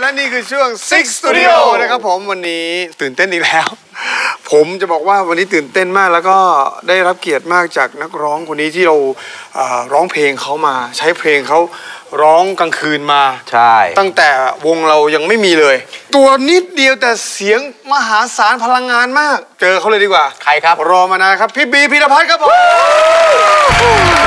และนี่คือช่วง Six Studio นะครับผมวันนี้ตื่นเต้นอีกแล้ว ผมจะบอกว่าวันนี้ตื่นเต้นมากแล้วก็ได้รับเกียรติมากจากนักร้องคนนี้ที่เราเอ่อร้องเพลงเขามา ใช้เพลงเขาร้องกลางคืนมา ใช่ ตั้งแต่วงเรายังไม่มีเลย ตัวนิดเดียวแต่เสียงมหาศาลพลังงานมาก เจอเขาเลยดีกว่า ใครครับ รอมานานครับ พี่บีพีรพัฒน์ครับผมบี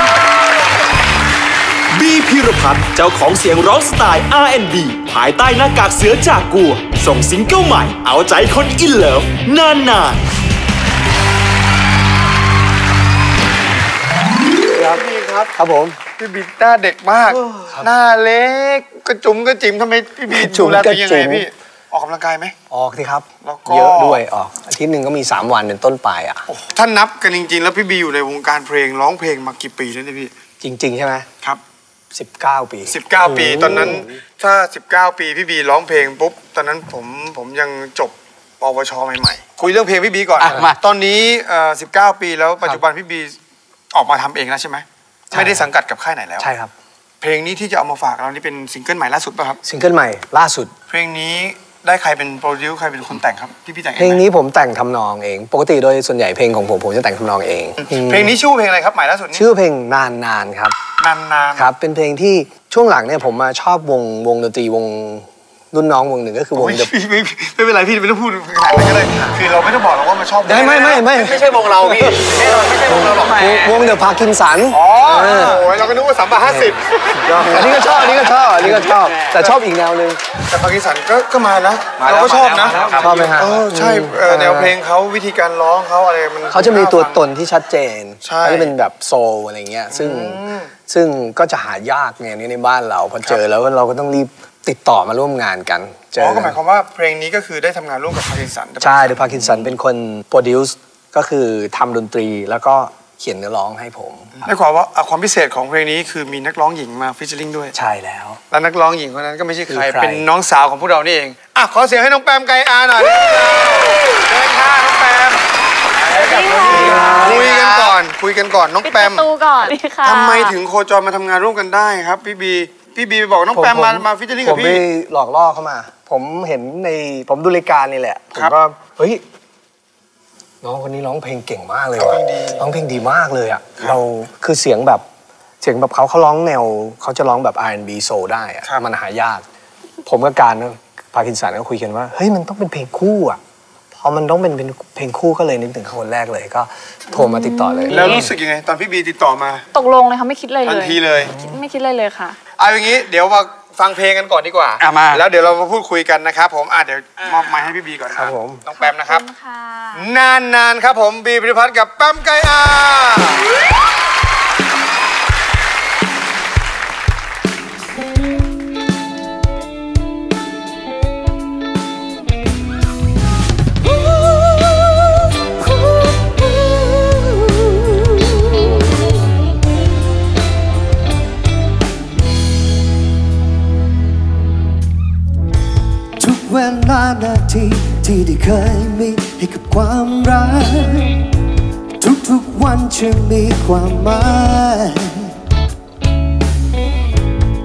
พิรพัฒน์เจ้าของเสียงร้องสไตล์ R&B ภายใต้หน้ากากเสือจากกัว ส่งซิงเกิลใหม่ เอาใจคนอินเลิฟนานนานๆครับพี่ครับครับผมพี่บีหน้าเด็กมาก หน้าเล็กกระจุ๋มกระจิ๋มทำไมพี่บีกระจุ๋ดูมแลตัวเองยังกระจุ๋ไงมพี่ออกกำลังกายไหมออกสิครับแล้วก็เยอะด้วยออกอาทิตย์หนึ่งก็มี 3 วันเป็นต้นไปอะโอ้โหถ้านับกันจริง ๆ แล้วพี่บีอยู่ในวงการเพลงร้องเพลงมากี่ปีแล้วเนี่ยพี่จริง ๆ ใช่ไหมครับ 19 ปี 19 ปีตอนนั้นถ้า 19 ปีพี่บีร้องเพลงปุ๊บตอนนั้นผมผมยังจบปวชใหม่ๆ คุยเรื่องเพลงพี่บีก่อนอะมาตอนนี้เอ่อ19 ปีแล้วปัจจุบันพี่บีออกมาทำเองแล้วใช่ไหมใช่ไม่ได้สังกัดกับค่ายไหนแล้ว ใช่ครับ เพลงนี้ที่จะเอามาฝากเรานี่เป็นซิงเกิลใหม่ล่าสุดป่ะครับ ซิงเกิลใหม่ล่าสุด เพลงนี้ ได้ใครเป็นโปรดิวใครเป็นคนแต่งครับพี่พี่แต่งเองเพลงไหมนี้ผมแต่งทำนองเอง ปกติโดยส่วนใหญ่เพลงของผมผมจะแต่งทำนองเอง เพลงนี้ชื่อเพลงอะไรครับใหม่ล่าสุดนี้ชื่อเพลงนานนานๆครับนานนานๆครับเป็นเพลงที่ช่วงหลังเนี่ยผมมาชอบวงวงดนตรีวง รุ่นน้องวงหนึ่งก็คือวงโอ้ย The พี่ไม่ไม่เป็นไรพี่ไม่ต้องพูดขนาดนั้นก็ได้คือเราไม่ต้องบอกหรอกว่ามันชอบไม่ไม่ไม่ไม่ไม่ใช่วงเราพี่แน่นอนไม่ใช่วงเราหรอกวงเดอะพาร์กินสันอ๋อโอ้ยเราก็นึกว่าสามบาทห้าสิบอันนี้ก็ชอบอันนี้ก็ชอบอันนี้ก็ชอบ แต่ชอบอีกแนวหนึงแต่ปากีสถานก็ก็มานะเราก็ชอบนะชอบไหมฮะเออใช่เออแนวเพลงเขาวิธีการร้องเขาอะไรมันเขาจะมีตัวตนที่ชัดเจนใช่เขาจะเป็นแบบโซลอะไรเงี้ยซึ่ง ซึ่งก็จะหายากไงนี่ในบ้านเราพอเจอแล้วเราก็ต้องรีบติดต่อมาร่วมงานกันเจอ๋ออก็หกัมายความว่าเพลงนี้ก็คือได้ทำงานร่วมกับปากีสถานใช่เดอะพาร์กินสันเป็นคนโปรดิวซ์ก็คือทำดนตรีแล้วก็เขียนเนื้อร้องให้ผมได้ความว่าอะความพิเศษของเพลงนี้คือมีนักร้องหญิงมาฟิชเชอร์ลิงด้วยใช่แล้ว และนักร้องหญิงคนนั้นก็ไม่ใช่ใครคือใคร เป็นน้องสาวของพวกเรานี่เองอะขอเสียงให้น้องแปมไกอาหน่อยเดินค่ะน้องแปม คุยกันก่อน คุยกันก่อนน้องปิดแปปมระตูก่อนดีค่ะทำไมถึงโคจรมาทำงานร่วมกันได้ครับพี่บีพี่บีไปบอกน้องแปมมามาฟิชเชอร์ลิงผกับมไปพี่หลอกล่อเข้ามา ผมเห็นในผมดูรายการนี่แหละผมครับก็เฮ้ยน้องคนนี้ร้องเพลงเก่งมากเลยว่ะร้องเพลงดีร้องเพลงดีมากเลยอะเราคือเสียงแบบเสียงแบบเขาเขาร้องแนวเขาจะร้องแบบ R&B โซลได้อะมันหายาก ผมกับการพาคินสันก็คุยกันว่าเฮ้ยมันต้องเป็นเพลงคู่อะ พอมันต้องเป็นเป็นเพลงคู่ก็เลยนึกถึงเขาคนแรกเลยก็โทรมาติดต่อเลย แล้วรู้สึกยังไง ตอนพี่บีติดต่อมา ตกลงเลยค่ะไม่คิดอะไรทันเลยทีเลย ไม่คิดอะไรเลยค่ะ เอาอย่างนี้เดี๋ยวมาฟังเพลงกันก่อนดีกว่าอะมาแล้วเดี๋ยวเรามาพูดคุยกันนะครับผมอะเดี๋ยวมอบไม้ให้พี่บีก่อนนะครับผมน้องแปมนะครับค่ะนานนานๆครับผมบีพิพัฒน์กับแป๊มไกอา ที่ ที่ได้เคยมีให้กับความรัก ทุกๆวันจะมีความหมาย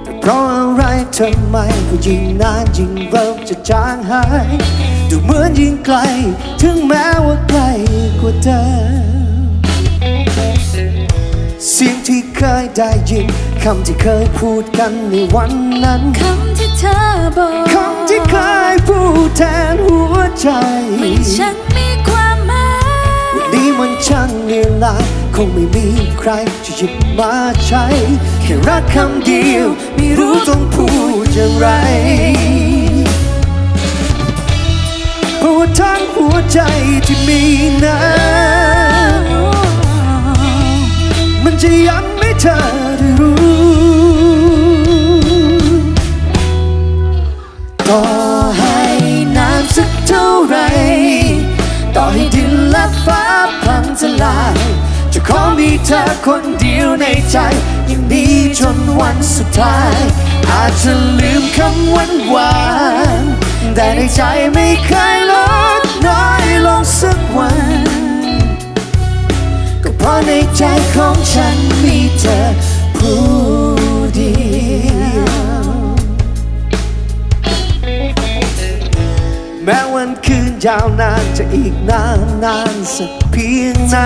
แต่เพราะอะไรทำไมก็ยิ่งนานยิ่งเริ่มจะจางหาย ดูเหมือนยิ่งไกล ถึงแม้ว่าไกลกว่าเธอ ได้ยินคำที่เคยพูดกันในวันนั้นคำที่เธอบอกคำที่เคยพูดแทนหัวใจไม่ช่างมีความหมายวันนี้มันช่างเลียลายคงไม่มีใครจะหยิบมาใช้แค่รักคำเดียวไม่รู้ต้องพูดอย่างไรเพราะว่าทั้งหัวใจที่มีนั้นมันจะย้ำให้ เธอได้รู้ต่อให้นานสักเท่าไร ต่อให้ดินและฟ้าพังทลายจะขอมีเธอคนเดียวในใจอย่างนี้จนวันสุดท้าย อาจจะลืมคำหวานหวานแต่ในใจไม่เคยลดน้อยลงสักวัน ราะในใจของฉันมีเธอผู้เดียวแม้วันคืนยาวนานจะอีกนานนานสักเพียงไหน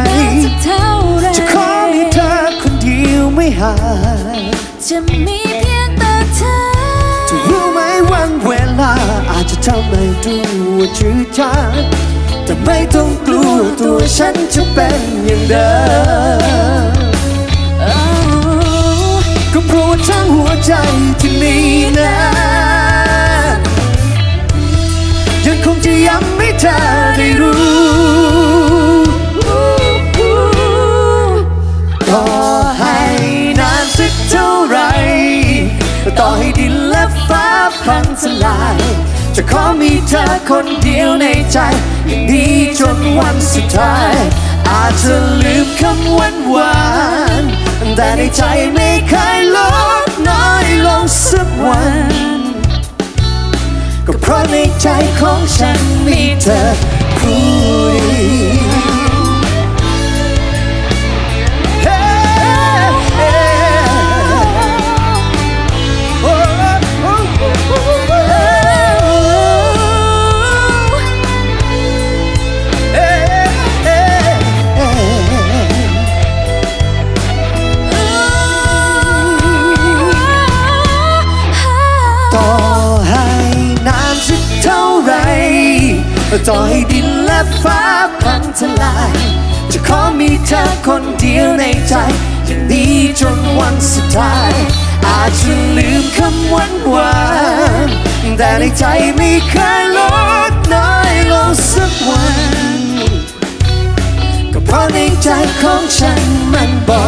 จะจะขอมีเธอคนเดียวไม่ห่างจะมีเพียงแต่เธอจะรู้ไหมวันเวลาอาจจะทำให้ดูว่าจืดจาง แต่ไม่ต้องกลัวตัวฉันจะเป็นอย่างเดิมก็เพราะว่าทั้งหัวใจที่มีนะยังคงจะย้ำให้เธอได้รู้ต่อให้นานสักเท่าไร ต่อให้ดินและฟ้าพังสลาย จะขอมีเธอคนเดียวในใจ จนวันสุดท้าย อาจจะลืมคำหวานหวานแต่ในใจไม่เคยลดน้อยลงสักวัน ก็เพราะในใจของฉันมีเธอผู้ ต่อให้ดินและฟ้าพังทลาย จะขอมีเธอคนเดียวในใจ อย่างนี้จนวันสุดท้าย อาจจะลืมคำหวานหวานแต่ในใจไม่เคยลดน้อยลงสักวัน ก็เพราะในใจของฉันมันบอก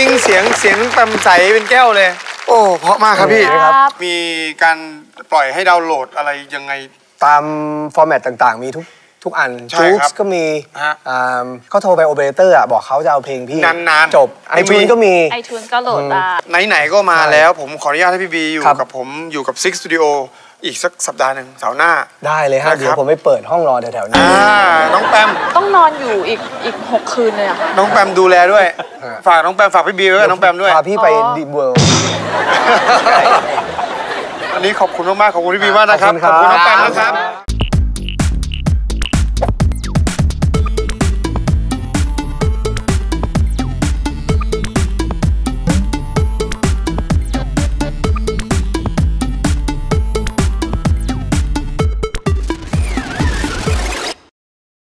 กุ้งกิ้งเสียงเสียงแปมใสเป็นแก้วเลย โอ้เพราะมากครับพี่ครับ มีการปล่อยให้ดาวน์โหลดอะไรยังไง ตามฟอร์แมตต่างๆ มีทุกทุกอันใช่จูครับกก็มีฮะอ่าก็โทรไปโอเปอเรเตอร์อะ บอกเขาจะเอาเพลงพี่นานๆจบไอไม่มีทูนก็มีไอทูนก็โหลดได้ไหนๆก็มาแล้วผมขออนุญาตให้พี่บีอยู่ครับกับผมอยู่กับ Six Studio อี กสักสัปดาห์หนึ่งเสาร์หน้า ได้เลยฮะนะครับเดี๋ยวผมไปเปิดห้องรอแถวๆนี้อ่าน้องแปมต้องนอนอยู่อีกอีกหกคืนเลยเหรอะค่ะน้องแปมดูแลด้วยฮะฝากน้องแปมฝากพี่บีไว้กับน้องแปมด้วยพาพี่ไปอ๋อดีเวิลด์วันนี้ขอบคุณมากๆขอบคุณพี่บีมากนะครับขอบคุณครับน้องแปมนะครับ